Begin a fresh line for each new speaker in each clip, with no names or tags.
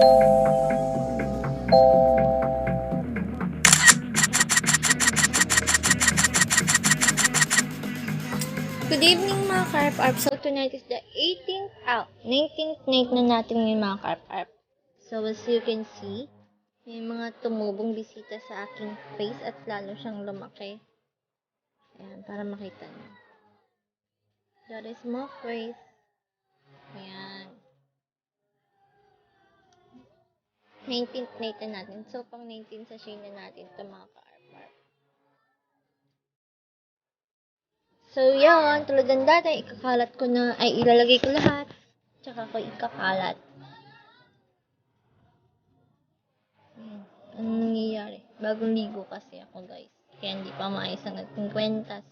Good evening mga Carp Arp. So tonight is the 18th, ah, 19th night na natin ngayon mga Carp Arp. So as you can see, may mga tumubong bisita sa aking face at lalo siyang lumaki. Ayan, para makita niyo. That is my face. Ayan. 19th night na natin. So pang 19 sa shade na natin ito mga Arp. So, yan. Tulad ng dati, ikakalat ko na, ay, ilalagay ko lahat. Tsaka ko ikakalat. Ayan. Anong nangyayari? Bagong ligo kasi ako, guys. Kaya hindi pa maayos ang ating kwentas.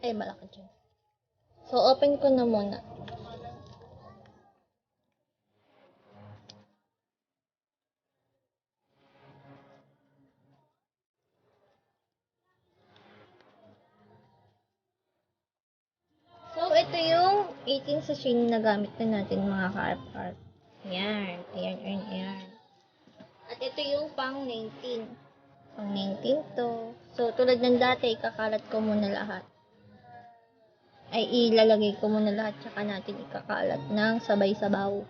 Ay, malaki dyan. So, open ko na muna. So, ito yung 18 sachet na gamit na natin mga ka-art-art. Ayan. Ayan, ayan, ayan. At ito yung pang 19. Pang 19 to. So, tulad ng dati, ikakalat ko muna lahat ay ilalagay ko muna lahat tsaka natin ikakalat ng sabay sabaw.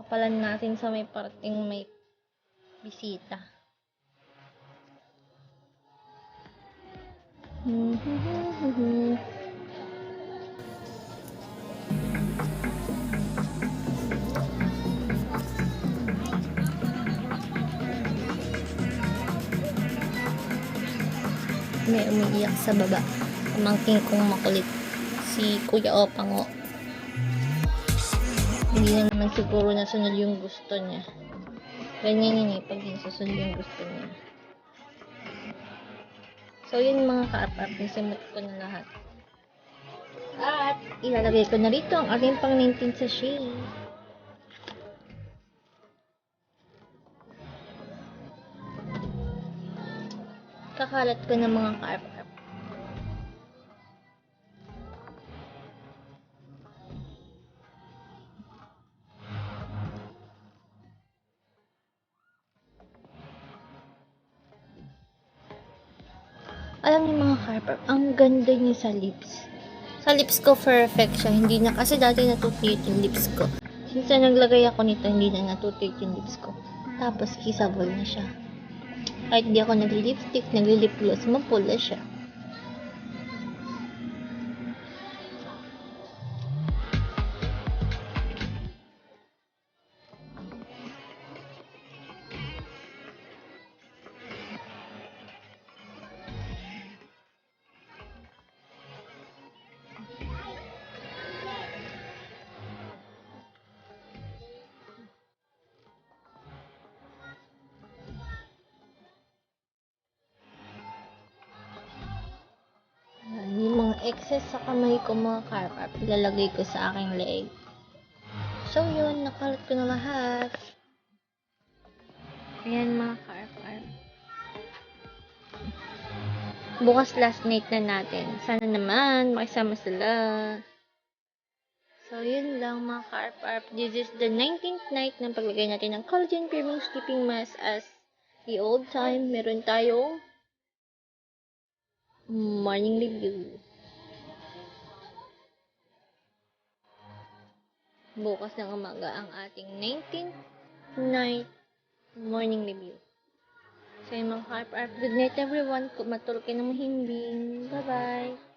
Kapalan natin sa may parting may bisita. May umiiyak sa baba. Pamangking kong makulit. Si Kuya Opango. Hindi na naman siguro nasunod yung gusto niya. Ganyan yun eh, pag hindi susunod yung gusto niya. So, yun mga ka-up-up, nasimot ko na lahat. At, ilalagay ko na rito ang aking pang 19 sachet. Kakalat ko ng mga ka-up-up. Alam niyo mga Harper, ang ganda niya sa lips. Sa lips ko perfect siya. Hindi na kasi dati natutuyot yung lips ko. Since na naglagay ako nito, hindi na natutuyot yung lips ko. Tapos kissable na siya. Kahit di ako nagli-lipstick, nagli-lip gloss, mapula siya. Excess sa kamay ko mga carpap, ilalagay ko sa aking leg. So yun, nakalat ko na lahat. Ayan mga carpap. Bukas last night na natin. Sana naman makisama sila. So yun lang mga carpap. This is the 19th night ng paglagay natin ng collagen creaming sleeping mask as the old time. Meron tayong morning review. Bukas ng umaga ang ating 19th night morning review. So yun mga harp harp. Good night everyone. Matulog kayo ng mahimbing. Bye-bye.